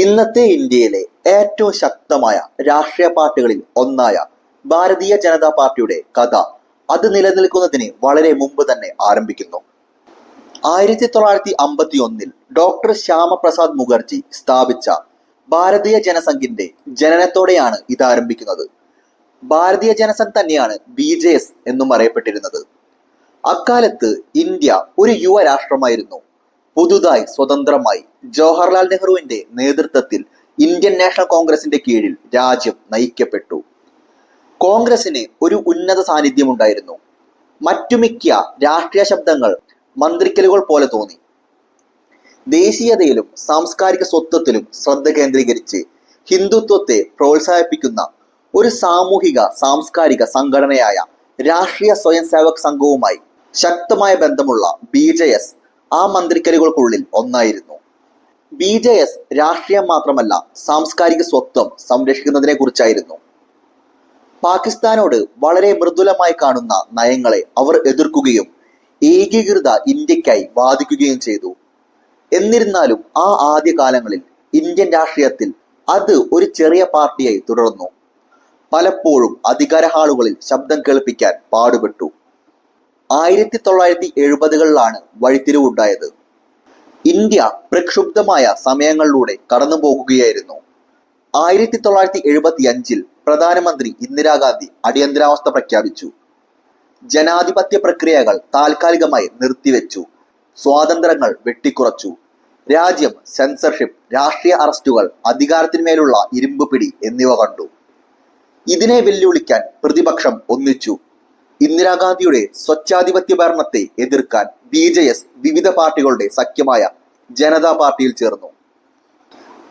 ഇന്നത്തെ ഇന്ത്യയിലെ ഏറ്റവും ശക്തമായ രാഷ്ട്രീയ പാർട്ടികളിൽ ഒന്നായ ഭാരതീയ ജനതാ പാർട്ടിയുടെ കഥ അത് നിലനിൽക്കുന്നതിന് വളരെ മുമ്പ് തന്നെ ആരംഭിക്കുന്നു. ആയിരത്തി തൊള്ളായിരത്തി അമ്പത്തി ഒന്നിൽ ഡോക്ടർ ശ്യാമപ്രസാദ് മുഖർജി സ്ഥാപിച്ച ഭാരതീയ ജനസംഘിന്റെ ജനനത്തോടെയാണ് ഇത് ആരംഭിക്കുന്നത് ഭാരതീയ ജനസംഘ് തന്നെയാണ് ബി ജെ എസ് എന്നും അറിയപ്പെട്ടിരുന്നത്. അക്കാലത്ത് ഇന്ത്യ ഒരു യുവ രാഷ്ട്രമായിരുന്നു പുതുതായി സ്വതന്ത്രമായി ജവഹർലാൽ നെഹ്റുവിന്റെ നേതൃത്വത്തിൽ ഇന്ത്യൻ നാഷണൽ കോൺഗ്രസിന്റെ കീഴിൽ രാജ്യം നയിക്കപ്പെട്ടു. കോൺഗ്രസിന് ഒരു ഉന്നത സാന്നിധ്യമുണ്ടായിരുന്നു. മറ്റു മിക്ക രാഷ്ട്രീയ ശബ്ദങ്ങൾ മന്ത്രിക്കലുകൾ പോലെ തോന്നി. ദേശീയതയിലും സാംസ്കാരിക സ്വത്വത്തിലും ശ്രദ്ധ കേന്ദ്രീകരിച്ച് ഹിന്ദുത്വത്തെ പ്രോത്സാഹിപ്പിക്കുന്ന ഒരു സാമൂഹിക സാംസ്കാരിക സംഘടനയായ രാഷ്ട്രീയ സ്വയം സേവക് സംഘവുമായി ശക്തമായ ബന്ധമുള്ള ബി ജെ എസ് ആ മന്ത്രിക്കലുകൾക്കുള്ളിൽ ഒന്നായിരുന്നു. ബി ജെ എസ് രാഷ്ട്രീയം മാത്രമല്ല സാംസ്കാരിക സ്വത്വം സംരക്ഷിക്കുന്നതിനെ കുറിച്ചായിരുന്നു. പാകിസ്ഥാനോട് വളരെ മൃദുലമായി കാണുന്ന നയങ്ങളെ അവർ എതിർക്കുകയും ഏകീകൃത ഇന്ത്യക്കായി വാദിക്കുകയും ചെയ്തു. എന്നിരുന്നാലും ആ ആദ്യകാലങ്ങളിൽ ഇന്ത്യൻ രാഷ്ട്രീയത്തിൽ അത് ഒരു ചെറിയ പാർട്ടിയായി തുടർന്നു. പലപ്പോഴും അധികാര ഹാളുകളിൽ ശബ്ദം കേൾപ്പിക്കാൻ പാടുപെട്ടു. ആയിരത്തി തൊള്ളായിരത്തി എഴുപതുകളിലാണ് വഴിത്തിരിവുണ്ടായത്. ഇന്ത്യ പ്രക്ഷുബ്ധമായ സമയങ്ങളിലൂടെ കടന്നു പോകുകയായിരുന്നു ആയിരത്തി തൊള്ളായിരത്തി എഴുപത്തി അഞ്ചിൽ പ്രധാനമന്ത്രി ഇന്ദിരാഗാന്ധി അടിയന്തരാവസ്ഥ പ്രഖ്യാപിച്ചു. ജനാധിപത്യ പ്രക്രിയകൾ താൽക്കാലികമായി നിർത്തിവെച്ചു. സ്വാതന്ത്ര്യങ്ങൾ വെട്ടിക്കുറച്ചു. രാജ്യം സെൻസർഷിപ്പ് രാഷ്ട്രീയ അറസ്റ്റുകൾ അധികാരത്തിന്മേലുള്ള ഇരുമ്പ് പിടി എന്നിവ കണ്ടു. ഇതിനെ വെല്ലുവിളിക്കാൻ പ്രതിപക്ഷം ഒന്നിച്ചു. ഇന്ദിരാഗാന്ധിയുടെ സ്വച്ഛാധിപത്യ ഭരണത്തെ എതിർക്കാൻ ബി ജെ എസ് വിവിധ പാർട്ടികളുടെ സഖ്യമായ ജനതാ പാർട്ടിയിൽ ചേർന്നു.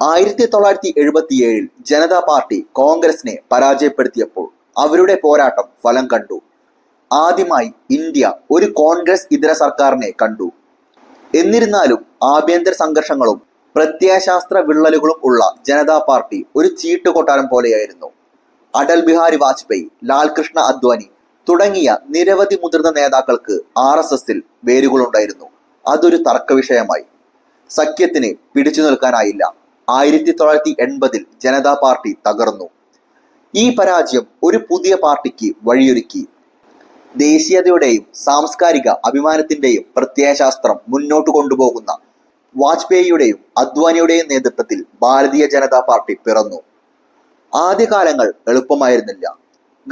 ആയിരത്തി തൊള്ളായിരത്തി എഴുപത്തിയേഴിൽ ജനതാ പാർട്ടി കോൺഗ്രസിനെ പരാജയപ്പെടുത്തിയപ്പോൾ അവരുടെ പോരാട്ടം ഫലം കണ്ടു. ആദ്യമായി ഇന്ത്യ ഒരു കോൺഗ്രസ് ഇതര സർക്കാരിനെ കണ്ടു. എന്നിരുന്നാലും ആഭ്യന്തര സംഘർഷങ്ങളും പ്രത്യയശാസ്ത്ര വിള്ളലുകളും ഉള്ള ജനതാ പാർട്ടി ഒരു ചീട്ടുകൊട്ടാരം പോലെയായിരുന്നു. അടൽ ബിഹാരി വാജ്പേയി ലാൽകൃഷ്ണ അദ്വാനി തുടങ്ങിയ നിരവധി മുതിർന്ന നേതാക്കൾക്ക് ആർ എസ് എസിൽ വേരുകളുണ്ടായിരുന്നു. അതൊരു തർക്ക വിഷയമായി. സഖ്യത്തിന് പിടിച്ചു നിൽക്കാനായില്ല. ആയിരത്തി തൊള്ളായിരത്തി എൺപതിൽ ജനതാ പാർട്ടി തകർന്നു. ഈ പരാജയം ഒരു പുതിയ പാർട്ടിക്ക് വഴിയൊരുക്കി. ദേശീയതയുടെയും സാംസ്കാരിക അഭിമാനത്തിന്റെയും പ്രത്യയശാസ്ത്രം മുന്നോട്ട് കൊണ്ടുപോകുന്ന വാജ്പേയിയുടെയും അദ്വാനിയുടെയും നേതൃത്വത്തിൽ ഭാരതീയ ജനതാ പാർട്ടി പിറന്നു. ആദ്യകാലങ്ങൾ എളുപ്പമായിരുന്നില്ല.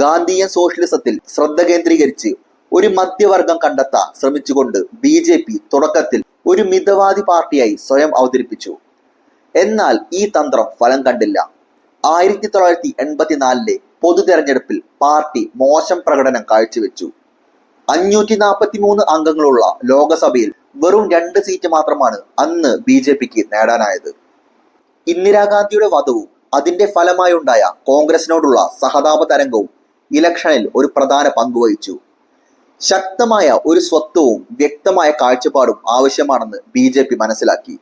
ഗാന്ധിയൻ സോഷ്യലിസത്തിൽ ശ്രദ്ധ കേന്ദ്രീകരിച്ച് ഒരു മധ്യവർഗം കണ്ടെത്താൻ ശ്രമിച്ചുകൊണ്ട് ബി ജെ പി തുടക്കത്തിൽ ഒരു മിതവാദി പാർട്ടിയായി സ്വയം അവതരിപ്പിച്ചു. എന്നാൽ ഈ തന്ത്രം ഫലം കണ്ടില്ല. ആയിരത്തി തൊള്ളായിരത്തി എൺപത്തിനാലിലെ പൊതു തെരഞ്ഞെടുപ്പിൽ പാർട്ടി മോശം പ്രകടനം കാഴ്ചവെച്ചു. അഞ്ഞൂറ്റി നാൽപ്പത്തി മൂന്ന് അംഗങ്ങളുള്ള ലോകസഭയിൽ വെറും രണ്ട് സീറ്റ് മാത്രമാണ് അന്ന് ബി ജെ പിക്ക് നേടാനായത്. ഇന്ദിരാഗാന്ധിയുടെ വധവും അതിന്റെ ഫലമായുണ്ടായ കോൺഗ്രസിനോടുള്ള സഹതാപ തരംഗവും ഇലക്ഷനിൽ ഒരു പ്രധാന പങ്ക് വഹിച്ചു. ശക്തമായ ഒരു സ്വത്വവും വ്യക്തമായ കാഴ്ചപ്പാടും ആവശ്യമാണെന്ന് ബി ജെ പി മനസ്സിലാക്കി.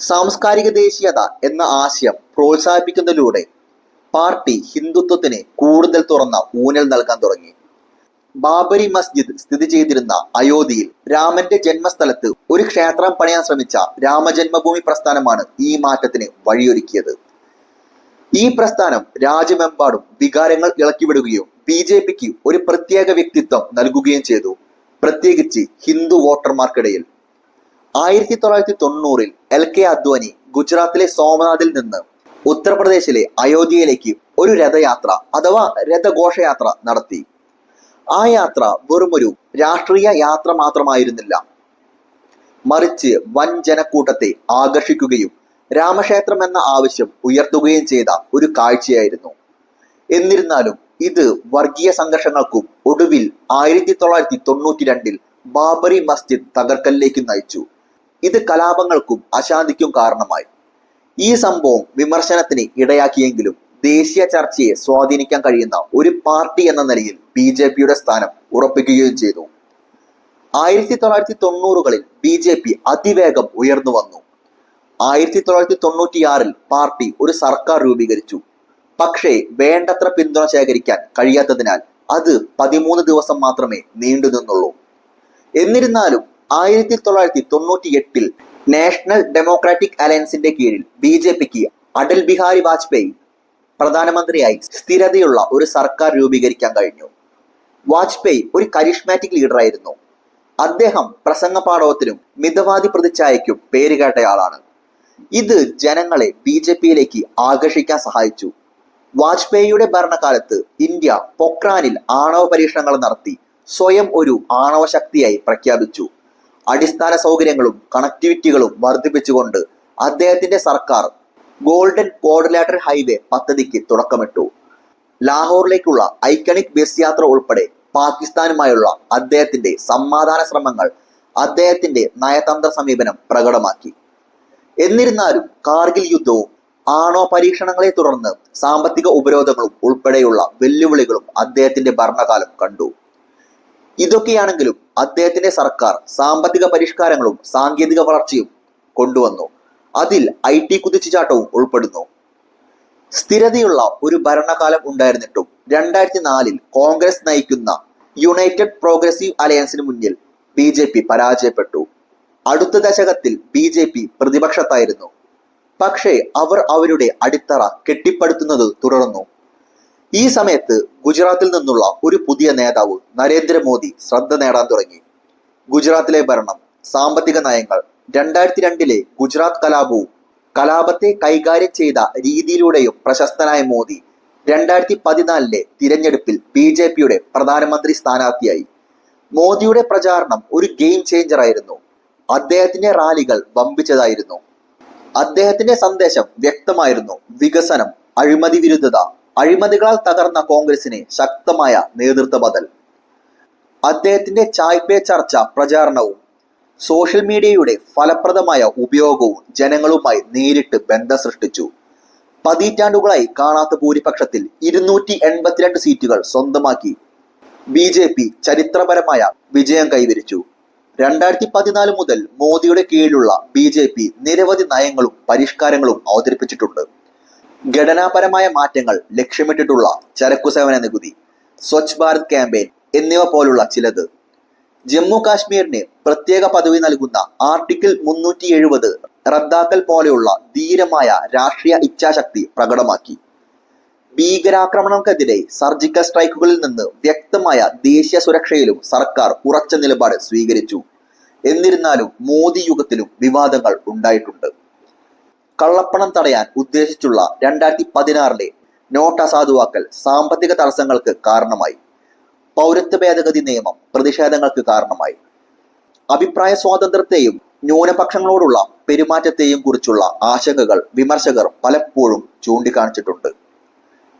സാംസ്കാരിക ദേശീയത എന്ന ആശയം പ്രോത്സാഹിപ്പിക്കുന്നതിലൂടെ പാർട്ടി ഹിന്ദുത്വത്തിന് കൂടുതൽ തുറന്ന ഊന്നൽ നൽകാൻ തുടങ്ങി. ബാബരി മസ്ജിദ് സ്ഥിതി ചെയ്തിരുന്ന അയോധ്യയിൽ രാമന്റെ ജന്മസ്ഥലത്ത് ഒരു ക്ഷേത്രം പണിയാൻ ശ്രമിച്ച രാമജന്മഭൂമി പ്രസ്ഥാനമാണ് ഈ മാറ്റത്തിന് വഴിയൊരുക്കിയത്. ഈ പ്രസ്ഥാനം രാജ്യമെമ്പാടും വികാരങ്ങൾ ഇളക്കിവിടുകയും ബി ജെ പിക്ക് ഒരു പ്രത്യേക വ്യക്തിത്വം നൽകുകയും ചെയ്തു. പ്രത്യേകിച്ച് ഹിന്ദു വോട്ടർമാർക്കിടയിൽ. ആയിരത്തി തൊള്ളായിരത്തി തൊണ്ണൂറിൽ എൽ കെ അദ്വാനി ഗുജറാത്തിലെ സോമനാഥിൽ നിന്ന് ഉത്തർപ്രദേശിലെ അയോധ്യയിലേക്ക് ഒരു രഥയാത്ര അഥവാ രഥഘോഷയാത്ര നടത്തി. ആ യാത്ര വെറുമൊരു രാഷ്ട്രീയ യാത്ര മാത്രമായിരുന്നില്ല. മറിച്ച് വൻ ജനക്കൂട്ടത്തെ ആകർഷിക്കുകയും രാമക്ഷേത്രം എന്ന ആവശ്യം ഉയർത്തുകയും ചെയ്ത ഒരു കാഴ്ചയായിരുന്നു. എന്നിരുന്നാലും ഇത് വർഗീയ സംഘർഷങ്ങൾക്കും ഒടുവിൽ ആയിരത്തി തൊള്ളായിരത്തി തൊണ്ണൂറ്റി രണ്ടിൽ ബാബറി മസ്ജിദ് തകർക്കലിലേക്ക് നയിച്ചു. ഇത് കലാപങ്ങൾക്കും അശാന്തിക്കും കാരണമായി. ഈ സംഭവം വിമർശനത്തിന് ഇടയാക്കിയെങ്കിലും ദേശീയ ചർച്ചയെ സ്വാധീനിക്കാൻ കഴിയുന്ന ഒരു പാർട്ടി എന്ന നിലയിൽ ബി ജെ പിയുടെ സ്ഥാനം ഉറപ്പിക്കുകയും ചെയ്തു. ആയിരത്തി തൊള്ളായിരത്തി തൊണ്ണൂറുകളിൽ ബി ജെ പി അതിവേഗം ഉയർന്നു വന്നു. ആയിരത്തി തൊള്ളായിരത്തി തൊണ്ണൂറ്റിയാറിൽ പാർട്ടി ഒരു സർക്കാർ രൂപീകരിച്ചു. പക്ഷേ വേണ്ടത്ര പിന്തുണ ശേഖരിക്കാൻ കഴിയാത്തതിനാൽ അത് പതിമൂന്ന് ദിവസം മാത്രമേ നീണ്ടു നിന്നുള്ളൂ. എന്നിരുന്നാലും ആയിരത്തി തൊള്ളായിരത്തി തൊണ്ണൂറ്റി എട്ടിൽ നാഷണൽ ഡെമോക്രാറ്റിക് അലയൻസിന്റെ കീഴിൽ ബി ജെ പിക്ക് അടൽ ബിഹാരി വാജ്പേയി പ്രധാനമന്ത്രിയായി സ്ഥിരതയുള്ള ഒരു സർക്കാർ രൂപീകരിക്കാൻ കഴിഞ്ഞു. വാജ്പേയി ഒരു കരിഷ്മാറ്റിക് ലീഡറായിരുന്നു. അദ്ദേഹം പ്രസംഗ പാഠവത്തിനും മിതവാദി പ്രതിച്ഛായയ്ക്കും പേരുകേട്ടയാളാണ് ഇത് ജനങ്ങളെ ബി ജെ പിയിലേക്ക് ആകർഷിക്കാൻ സഹായിച്ചു. വാജ്പേയിയുടെ ഭരണകാലത്ത് ഇന്ത്യ പൊക്രാനിൽ ആണവ പരീക്ഷണങ്ങൾ നടത്തി സ്വയം ഒരു ആണവ ശക്തിയായി പ്രഖ്യാപിച്ചു. അടിസ്ഥാന സൗകര്യങ്ങളും കണക്ടിവിറ്റികളും വർദ്ധിപ്പിച്ചുകൊണ്ട് അദ്ദേഹത്തിന്റെ സർക്കാർ ഗോൾഡൻ കോഡ്ലാറ്റർ ഹൈവേ പദ്ധതിക്ക് തുടക്കമിട്ടു. ലാഹോറിലേക്കുള്ള ഐക്കണിക് ബസ് യാത്ര ഉൾപ്പെടെ പാകിസ്ഥാനുമായുള്ള അദ്ദേഹത്തിന്റെ സമാധാന ശ്രമങ്ങൾ അദ്ദേഹത്തിന്റെ നയതന്ത്ര സമീപനം പ്രകടമാക്കി. എന്നിരുന്നാലും കാർഗിൽ യുദ്ധവും ആണോ പരീക്ഷണങ്ങളെ തുടർന്ന് സാമ്പത്തിക ഉപരോധങ്ങളും ഉൾപ്പെടെയുള്ള വെല്ലുവിളികളും അദ്ദേഹത്തിന്റെ ഭരണകാലം കണ്ടു. ഇതൊക്കെയാണെങ്കിലും അദ്ദേഹത്തിന്റെ സർക്കാർ സാമ്പത്തിക പരിഷ്കാരങ്ങളും സാങ്കേതിക വളർച്ചയും കൊണ്ടുവന്നു. അതിൽ ഐ ടി കുതിച്ചുചാട്ടവും ഉൾപ്പെടുന്നു. സ്ഥിരതയുള്ള ഒരു ഭരണകാലം ഉണ്ടായിരുന്നിട്ടും രണ്ടായിരത്തി നാലിൽ കോൺഗ്രസ് നയിക്കുന്ന യുണൈറ്റഡ് പ്രോഗ്രസീവ് അലയൻസിന് മുന്നിൽ ബി പരാജയപ്പെട്ടു. അടുത്ത ദശകത്തിൽ ബി ജെ പി പ്രതിപക്ഷത്തായിരുന്നു. പക്ഷേ അവർ അവരുടെ അടിത്തറ കെട്ടിപ്പടുത്തുന്നത് തുടർന്നു. ഈ സമയത്ത് ഗുജറാത്തിൽ നിന്നുള്ള ഒരു പുതിയ നേതാവ് നരേന്ദ്രമോദി ശ്രദ്ധ നേടാൻ തുടങ്ങി. ഗുജറാത്തിലെ ഭരണം സാമ്പത്തിക നയങ്ങൾ രണ്ടായിരത്തി രണ്ടിലെ ഗുജറാത്ത് കലാപവും കലാപത്തെ കൈകാര്യം ചെയ്ത രീതിയിലൂടെയും പ്രശസ്തനായ മോദി രണ്ടായിരത്തി പതിനാലിലെ തിരഞ്ഞെടുപ്പിൽ ബി ജെ പിയുടെ പ്രധാനമന്ത്രി സ്ഥാനാർത്ഥിയായി. മോദിയുടെ പ്രചാരണം ഒരു ഗെയിം ചേഞ്ചർ ആയിരുന്നു അദ്ദേഹത്തിന്റെ റാലികൾ വമ്പിച്ചതായിരുന്നു. അദ്ദേഹത്തിന്റെ സന്ദേശം വ്യക്തമായിരുന്നു. വികസനം അഴിമതി വിരുദ്ധത അഴിമതികളാൽ തകർന്ന കോൺഗ്രസിന് ശക്തമായ നേതൃത്വ ബദൽ. അദ്ദേഹത്തിന്റെ ചായ്പേ ചർച്ച പ്രചാരണവും സോഷ്യൽ മീഡിയയുടെ ഫലപ്രദമായ ഉപയോഗവും ജനങ്ങളുമായി നേരിട്ട് ബന്ധം സൃഷ്ടിച്ചു. പതിറ്റാണ്ടുകളായി കാണാത്ത ഭൂരിപക്ഷത്തിൽ ഇരുന്നൂറ്റി എൺപത്തിരണ്ട് സീറ്റുകൾ സ്വന്തമാക്കി. ബി ചരിത്രപരമായ വിജയം കൈവരിച്ചു. രണ്ടായിരത്തി പതിനാല് മുതൽ മോദിയുടെ കീഴിലുള്ള ബി ജെ പി നിരവധി നയങ്ങളും പരിഷ്കാരങ്ങളും അവതരിപ്പിച്ചിട്ടുണ്ട്. ഘടനാപരമായ മാറ്റങ്ങൾ ലക്ഷ്യമിട്ടിട്ടുള്ള ചരക്കു സേവന നികുതി സ്വച്ഛ് ഭാരത് ക്യാമ്പയിൻ എന്നിവ പോലുള്ള ചിലത്. ജമ്മു കാശ്മീരിന് പ്രത്യേക പദവി നൽകുന്ന ആർട്ടിക്കിൾ മുന്നൂറ്റി എഴുപത് റദ്ദാക്കൽ പോലെയുള്ള ധീരമായ രാഷ്ട്രീയ ഇച്ഛാശക്തി പ്രകടമാക്കി. ഭീകരാക്രമണങ്ങൾക്കെതിരെ സർജിക്കൽ സ്ട്രൈക്കുകളിൽ നിന്ന് വ്യക്തമായ ദേശീയ സുരക്ഷയിലും സർക്കാർ ഉറച്ച നിലപാട് സ്വീകരിച്ചു. എന്നിരുന്നാലും മോദി യുഗത്തിലും വിവാദങ്ങൾ ഉണ്ടായിട്ടുണ്ട്. കള്ളപ്പണം തടയാൻ ഉദ്ദേശിച്ചുള്ള രണ്ടായിരത്തി പതിനാറിലെ നോട്ട് അസാധുവാക്കൽ സാമ്പത്തിക തടസ്സങ്ങൾക്ക് കാരണമായി. പൗരത്വ ഭേദഗതി നിയമം പ്രതിഷേധങ്ങൾക്ക് കാരണമായി. അഭിപ്രായ സ്വാതന്ത്ര്യത്തെയും ന്യൂനപക്ഷങ്ങളോടുള്ള പെരുമാറ്റത്തെയും കുറിച്ചുള്ള ആശങ്കകൾ വിമർശകർ പലപ്പോഴും ചൂണ്ടിക്കാണിച്ചിട്ടുണ്ട്.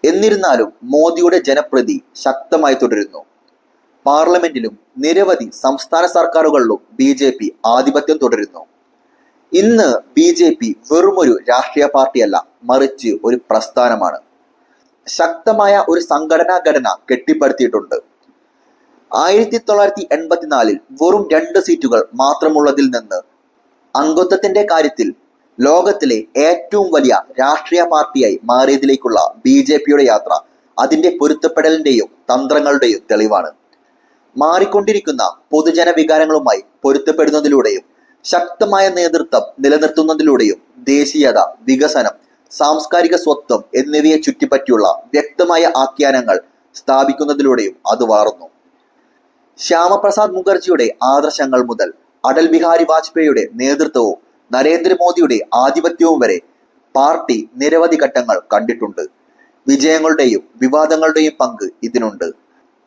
എന്നിരുന്നാലും മോദിയുടെ ജനപ്രതി ശക്തമായി തുടരുന്നു. പാർലമെന്റിലും നിരവധി സംസ്ഥാന സർക്കാരുകളിലും ബി ജെ പി ആധിപത്യം തുടരുന്നു. ഇന്ന് ബി ജെ പി വെറുമൊരു രാഷ്ട്രീയ പാർട്ടിയല്ല മറിച്ച് ഒരു പ്രസ്ഥാനമാണ്. ശക്തമായ ഒരു സംഘടനാ ഘടന കെട്ടിപ്പടുത്തിയിട്ടുണ്ട്. ആയിരത്തി തൊള്ളായിരത്തി എൺപത്തിനാലിൽ വെറും രണ്ട് സീറ്റുകൾ മാത്രമുള്ളതിൽ നിന്ന് അംഗത്വത്തിന്റെ കാര്യത്തിൽ ലോകത്തിലെ ഏറ്റവും വലിയ രാഷ്ട്രീയ പാർട്ടിയായി മാറിയതിലേക്കുള്ള ബി ജെ പിയുടെ യാത്ര അതിന്റെ പൊരുത്തപ്പെടലിന്റെയും തന്ത്രങ്ങളുടെയും തെളിവാണ്. മാറിക്കൊണ്ടിരിക്കുന്ന പൊതുജന വികാരങ്ങളുമായി പൊരുത്തപ്പെടുന്നതിലൂടെയും ശക്തമായ നേതൃത്വം നിലനിർത്തുന്നതിലൂടെയും ദേശീയത വികസനം സാംസ്കാരിക സ്വത്വം എന്നിവയെ ചുറ്റിപ്പറ്റിയുള്ള വ്യക്തമായ ആഖ്യാനങ്ങൾ സ്ഥാപിക്കുന്നതിലൂടെയും അത് വളർന്നു. ശ്യാമപ്രസാദ് മുഖർജിയുടെ ആദർശങ്ങൾ മുതൽ അടൽ ബിഹാരി വാജ്പേയിയുടെ നേതൃത്വവും നരേന്ദ്രമോദിയുടെ ആധിപത്യവും വരെ പാർട്ടി നിരവധി ഘട്ടങ്ങൾ കണ്ടിട്ടുണ്ട്. വിജയങ്ങളുടെയും വിവാദങ്ങളുടെയും പങ്ക് ഇതിനുണ്ട്.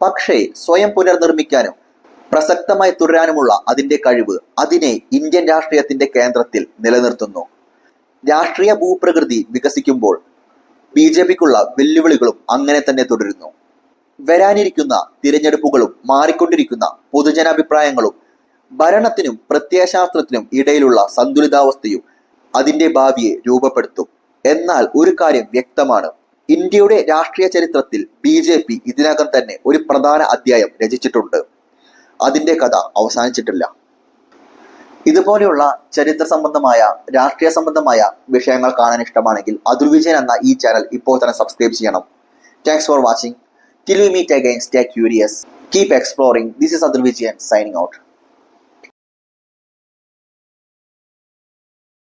പക്ഷേ സ്വയം പുനർനിർമ്മിക്കാനും പ്രസക്തമായി തുടരാനുമുള്ള അതിന്റെ കഴിവ് അതിനെ ഇന്ത്യൻ രാഷ്ട്രീയത്തിന്റെ കേന്ദ്രത്തിൽ നിലനിർത്തുന്നു. രാഷ്ട്രീയ ഭൂപ്രകൃതി വികസിക്കുമ്പോൾ ബി ജെ പിക്കുള്ള വെല്ലുവിളികളും അങ്ങനെ തന്നെ തുടരുന്നു. വരാനിരിക്കുന്ന തിരഞ്ഞെടുപ്പുകളും മാറിക്കൊണ്ടിരിക്കുന്ന പൊതുജനാഭിപ്രായങ്ങളും ഭരണത്തിനും പ്രത്യയശാസ്ത്രത്തിനും ഇടയിലുള്ള സന്തുലിതാവസ്ഥയും അതിന്റെ ഭാവിയെ രൂപപ്പെടുത്തും. എന്നാൽ ഒരു കാര്യം വ്യക്തമാണ്. ഇന്ത്യയുടെ രാഷ്ട്രീയ ചരിത്രത്തിൽ ബി ജെ പി ഇതിനകം തന്നെ ഒരു പ്രധാന അധ്യായം രചിച്ചിട്ടുണ്ട്. അതിന്റെ കഥ അവസാനിച്ചിട്ടില്ല. ഇതുപോലെയുള്ള ചരിത്ര സംബന്ധമായ രാഷ്ട്രീയ സംബന്ധമായ വിഷയങ്ങൾ കാണാൻ ഇഷ്ടമാണെങ്കിൽ അതുർവിജയൻ എന്ന ഈ ചാനൽ ഇപ്പോൾ തന്നെ സബ്സ്ക്രൈബ് ചെയ്യണം. Thanks for watching till we meet stay curious keep exploring this is Athurvijayan signing out.